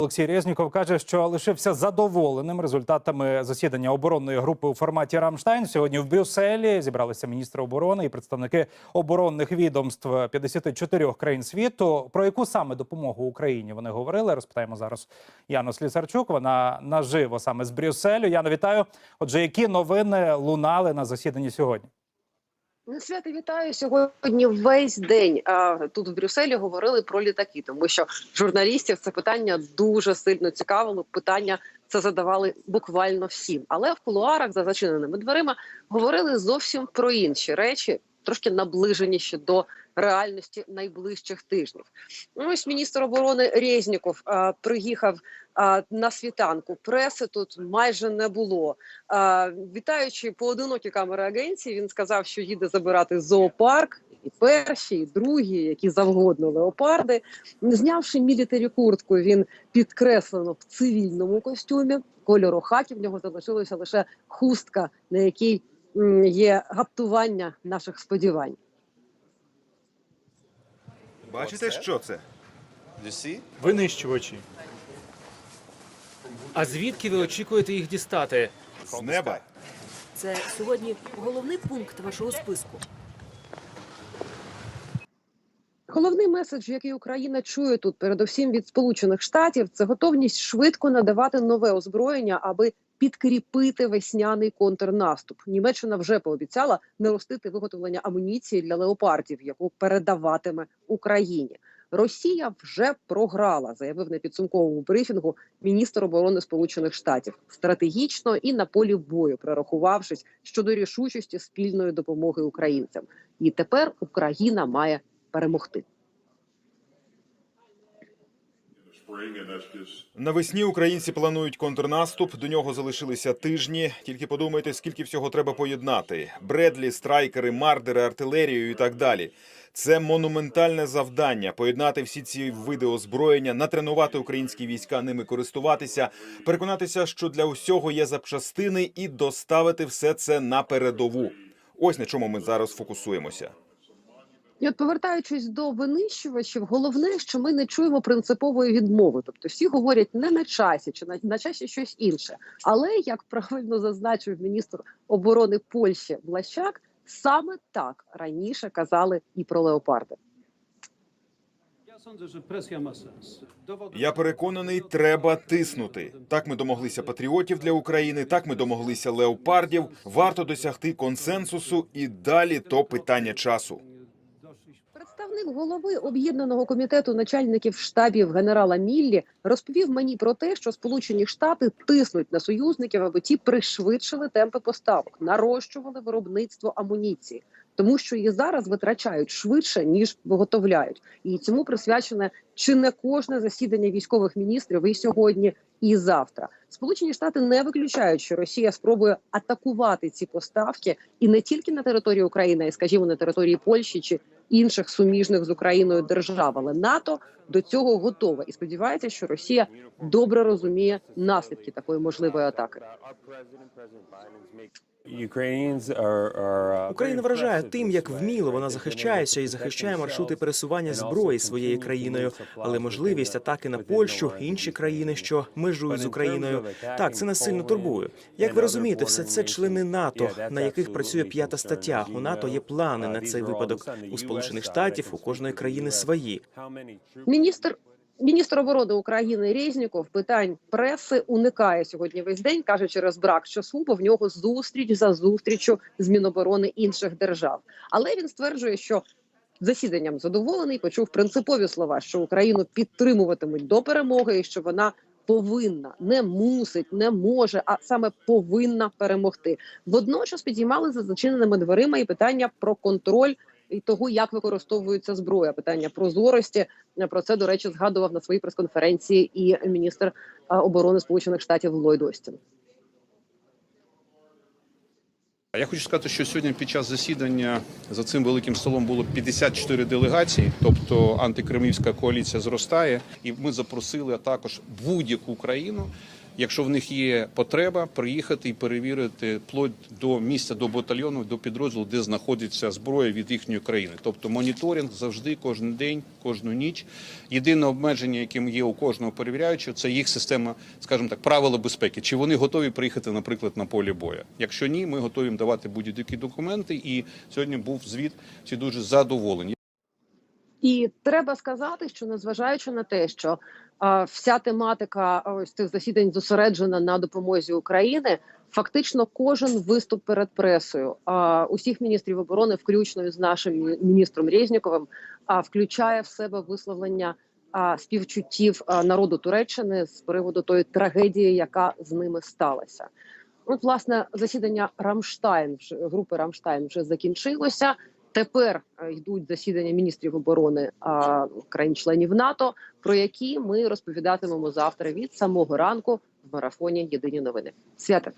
Олексій Резніков каже, що лишився задоволеним результатами засідання оборонної групи у форматі Рамштайн. Сьогодні в Брюсселі зібралися міністри оборони і представники оборонних відомств 54 країн світу. Про яку саме допомогу Україні вони говорили? Розпитаємо зараз Яну Слісарчук. Вона наживо саме з Брюсселю. Яно, вітаю. Отже, які новини лунали на засіданні сьогодні? Ну, Свято вітаю сьогодні. Весь день а, тут в Брюсселі говорили про літаки, тому що журналістів це питання дуже сильно цікавило. Питання це задавали буквально всім. Але в кулуарах за зачиненими дверима говорили зовсім про інші речі, трошки наближеніші до реальності найближчих тижнів. Ну, Ось міністр оборони Резніков а, приїхав а, на світанку. Преси тут майже не було. А, вітаючи поодинокі камери агенції, він сказав, що їде забирати зоопарк. І перші, і другі, які завгодно леопарди. Знявши мілітарі куртку, він підкреслено в цивільному костюмі. Кольору хакі в нього залишилася лише хустка, на якій є гаптування наших сподівань. Бачите, що це? Винищувачі. А звідки ви очікуєте їх дістати? З неба. Це сьогодні головний пункт вашого списку. Головний меседж, який Україна чує тут, передусім від Сполучених Штатів, це готовність швидко надавати нове озброєння, аби підкріпити весняний контрнаступ. Німеччина вже пообіцяла наростити виготовлення амуніції для леопардів, яку передаватиме Україні. Росія вже програла, заявив на підсумковому брифінгу міністр оборони Сполучених Штатів стратегічно і на полі бою, прорахувавшись щодо рішучості спільної допомоги українцям. І тепер Україна має перемогти. Навесні українці планують контрнаступ. До нього залишилися тижні. Тільки подумайте, скільки всього треба поєднати: Бредлі, страйкери, мардери, артилерію і так далі. Це монументальне завдання поєднати всі ці види озброєння, натренувати українські війська ними користуватися, переконатися, що для усього є запчастини, і доставити все це на передову. Ось на чому ми зараз фокусуємося. І от повертаючись до винищувачів, головне, що ми не чуємо принципової відмови. Тобто всі говорять не на часі чи на, на часі щось інше. Але як правильно зазначив міністр оборони Польщі Блащак, саме так раніше казали і про леопарди. Я переконаний, треба тиснути. Так ми домоглися патріотів для України, так ми домоглися леопардів. Варто досягти консенсусу і далі то питання часу. Представник голови об'єднаного комітету начальників штабів генерала Міллі розповів мені про те, що Сполучені Штати тиснуть на союзників, аби ті пришвидшили темпи поставок, нарощували виробництво амуніції, тому що її зараз витрачають швидше ніж виготовляють, і цьому присвячене чи не кожне засідання військових міністрів і сьогодні, і завтра. Сполучені Штати не виключають, що Росія спробує атакувати ці поставки і не тільки на території України, а й скажімо на території Польщі чи інших суміжних з Україною держав. Але НАТО до цього готова і сподівається, що Росія добре розуміє наслідки такої можливої атаки. Україна вражає тим, як вміло вона захищається і захищає маршрути пересування зброї своєю країною, але можливість атаки на Польщу, інші країни, що межують з Україною, так це нас сильно турбує. Як ви розумієте, все це члени НАТО, на яких працює п'ята стаття. У НАТО є плани на цей випадок. У Сполучених Штатів у кожної країни свої. Міністр міністр оборони України Резніков питань преси уникає сьогодні весь день. каже через брак часу, бо в нього зустріч за зустрічю з Міноборони інших держав. Але він стверджує, що засіданням задоволений, почув принципові слова, що Україну підтримуватимуть до перемоги, і що вона повинна, не мусить, не може, а саме повинна перемогти. Водночас підіймали за зачиненими дверима і питання про контроль. І того, як використовується зброя, питання прозорості про це до речі згадував на своїй прес-конференції і міністр оборони Сполучених Штатів Ллойд Остін. Я хочу сказати, що сьогодні під час засідання за цим великим столом було 54 делегації, тобто антикремлівська коаліція зростає, і ми запросили також будь-яку країну якщо в них є потреба, приїхати і перевірити вплоть до місця, до батальйону, до підрозділу, де знаходиться зброя від їхньої країни. Тобто моніторинг завжди, кожен день, кожну ніч. Єдине обмеження, яким є у кожного перевіряючого, це їх система, скажімо так, правила безпеки. Чи вони готові приїхати, наприклад, на полі бою? Якщо ні, ми готові давати будь-які документи. І сьогодні був звіт, всі дуже задоволені. І треба сказати, що незважаючи на те, що а, вся тематика ось цих засідань зосереджена на допомозі України, фактично кожен виступ перед пресою а, усіх міністрів оборони, включно з нашим міністром Резніковим, а включає в себе висловлення а, співчуттів а, народу Туреччини з приводу тої трагедії, яка з ними сталася. От, власне, засідання Рамштайн групи Рамштайн вже закінчилося. Тепер е, йдуть засідання міністрів оборони а, країн-членів НАТО, про які ми розповідатимемо завтра від самого ранку в марафоні Єдині новини. Свята.